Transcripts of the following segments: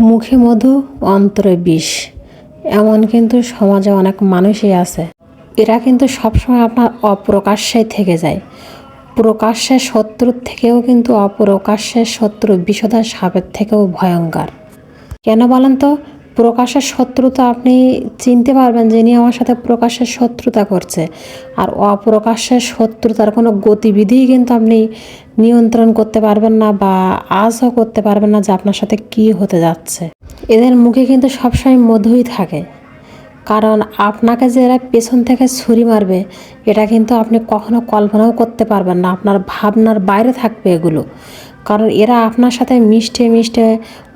মুখে মধু, অন্তরে বিষ। এমন কিন্তু সমাজে অনেক মানুষই আছে। এরা কিন্তু সবসময় আপনার অপ্রকাশ্যে থেকে যায়। প্রকাশ্যে শত্রুর থেকেও কিন্তু অপ্রকাশ্যে শত্রু বিষধর সাপের থেকেও ভয়ঙ্কর। কেন বলেন তো? প্রকাশের শত্রুতা আপনি চিনতে পারবেন যিনি আমার সাথে প্রকাশের শত্রুতা করছে। আর অপ্রকাশের শত্রুতার কোনো গতিবিধিই কিন্তু আপনি নিয়ন্ত্রণ করতে পারবেন না বা আজও করতে পারবেন না যে আপনার সাথে কি হতে যাচ্ছে। এদের মুখে কিন্তু সবসময় মধুই থাকে। কারণ আপনাকে যে এরা পেছন থেকে ছুরি মারবে, এটা কিন্তু আপনি কখনো কল্পনাও করতে পারবেন না। আপনার ভাবনার বাইরে থাকবে এগুলো। কারণ এরা আপনার সাথে মিষ্টে মিষ্টে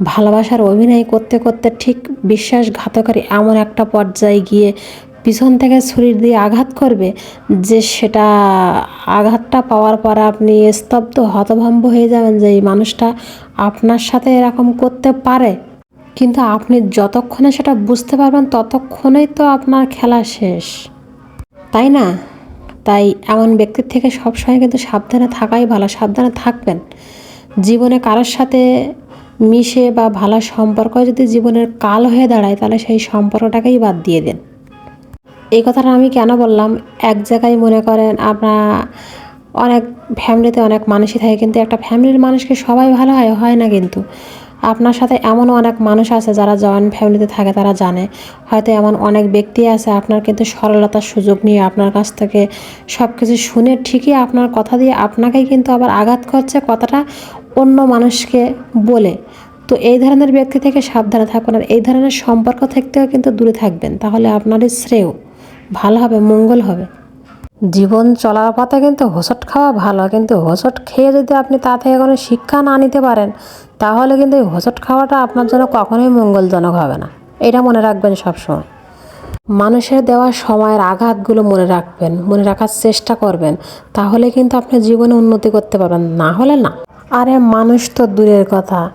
ভালোবাসার অভিনয় করতে করতে ঠিক বিশ্বাসঘাতকারী এমন একটা পর্যায়ে গিয়ে পিছন থেকে ছুরির দিয়ে আঘাত করবে যে সেটা আঘাতটা পাওয়ার পর আপনি স্তব্ধ, হতভম্ব হয়ে যাবেন যে এই মানুষটা আপনার সাথে এরকম করতে পারে। কিন্তু আপনি যতক্ষণে সেটা বুঝতে পারবেন, ততক্ষণেই তো আপনার খেলা শেষ। তাই না? তাই এমন ব্যক্তির থেকে সবসময় কিন্তু সাবধানে থাকাই ভালো, সাবধানে থাকবেন। জীবনে কারোর সাথে মিশে বা ভালো সম্পর্ক যদি জীবনের কাল হয়ে দাঁড়ায়, তাহলে সেই সম্পর্কটাকেই বাদ দিয়ে দেন। এই কথাটা আমি কেন বললাম? এক জায়গায় মনে করেন আপনার অনেক ফ্যামিলিতে অনেক মানুষই থাকে, কিন্তু একটা ফ্যামিলির মানুষকে সবাই ভালো হয় হয় না কিন্তু। আপনার সাথে এমনও অনেক মানুষ আছে যারা জয়েন্ট ফ্যামিলিতে থাকে, তারা জানে। হয়তো এমন অনেক ব্যক্তি আছে, আপনার কিন্তু সরলতার সুযোগ নিয়ে আপনার কাছ থেকে সব কিছু শুনে ঠিকই আপনার কথা দিয়ে আপনাকেই কিন্তু আবার আঘাত করছে কথাটা। অন্য মানুষকে বলে, তো এই ধরনের ব্যক্তি থেকে সাবধানে থাকবেন আর এই ধরনের সম্পর্ক থেকেও কিন্তু দূরে থাকবেন। তাহলে আপনারই শ্রেয়, ভালো হবে, মঙ্গল হবে। জীবন চলার পথে কিন্তু হোঁচট খাওয়া ভালো, কিন্তু হোঁচট খেয়ে যদি আপনি তা থেকে কোনো শিক্ষা না নিতে পারেন, তাহলে কিন্তু এই হোঁচট খাওয়াটা আপনার জন্য কখনোই মঙ্গলজনক হবে না। এটা মনে রাখবেন সবসময়। মানুষের দেওয়া সময়ের আঘাতগুলো মনে রাখবেন, মনে রাখার চেষ্টা করবেন, তাহলে কিন্তু আপনি জীবনে উন্নতি করতে পারবেন। না হলে না। আরে মানুষ তো দূরের কথা।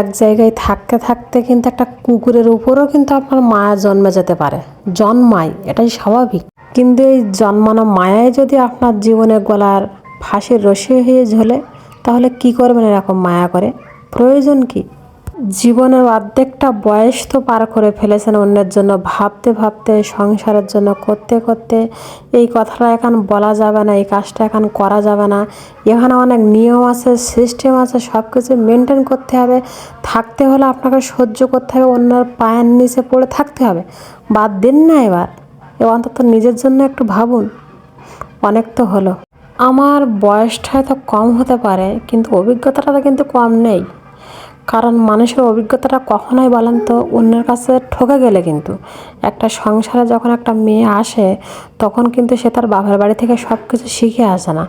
এক জায়গায় থাকতে থাকতে কিন্তু একটা কুকুরের উপরও কিন্তু আপনার মায়া জন্মে যেতে পারে। জন্মায়, এটাই স্বাভাবিক। কিন্তু এই জন্মানো মায়ায় যদি আপনার জীবনে গলার ফাঁসির রসি হয়ে ঝোলে, তাহলে কি করবেন এরকম মায়া করে? প্রয়োজন কি? জীবনের অর্ধেকটা বয়স তো পার করে ফেলেছেন অন্যের জন্য। ভাবতে ভাবতে, সংসারের জন্য করতে করতে এই কথাটা এখন বলা যাবে না, এই কাজটা এখন করা যাবে না। এখানে অনেক নিয়ম আছে সিস্টেম আছে সব কিছু মেনটেন করতে হবে। থাকতে হলে আপনাকে সহ্য করতে হবে, অন্যের পায়ের নিচে পড়ে থাকতে হবে। বাদ দিন না এবার, এ অন্তত নিজের জন্য একটু ভাবুন। অনেক তো হলো। আমার বয়সটা হয়তো কম হতে পারে, কিন্তু অভিজ্ঞতাটা কিন্তু কম নেই। কারণ মানুষের অভিজ্ঞতাটা কখনোই বলেন তো, অন্যের কাছে ঠকে গেলে কিন্তু। একটা সংসারে যখন একটা মেয়ে আসে, তখন কিন্তু সে তার বাবার বাড়ি থেকে সব কিছু শিখে আসে না।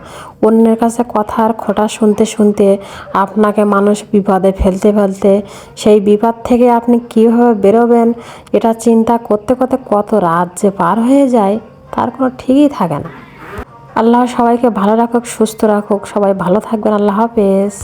অন্যের কাছে কথার খোটা শুনতে শুনতে আপনাকে মানুষ বিপদে ফেলতে ফেলতে, সেই বিপদ থেকে আপনি কীভাবে বেরোবেন, এটা চিন্তা করতে করতে কত রাত যে পার হয়ে যায়, তার কোনো ঠিকই থাকে না। আল্লাহ সবাইকে ভালো রাখুক, সুস্থ রাখুক, সবাই ভালো থাকবেন, আল্লাহ হাফেজ।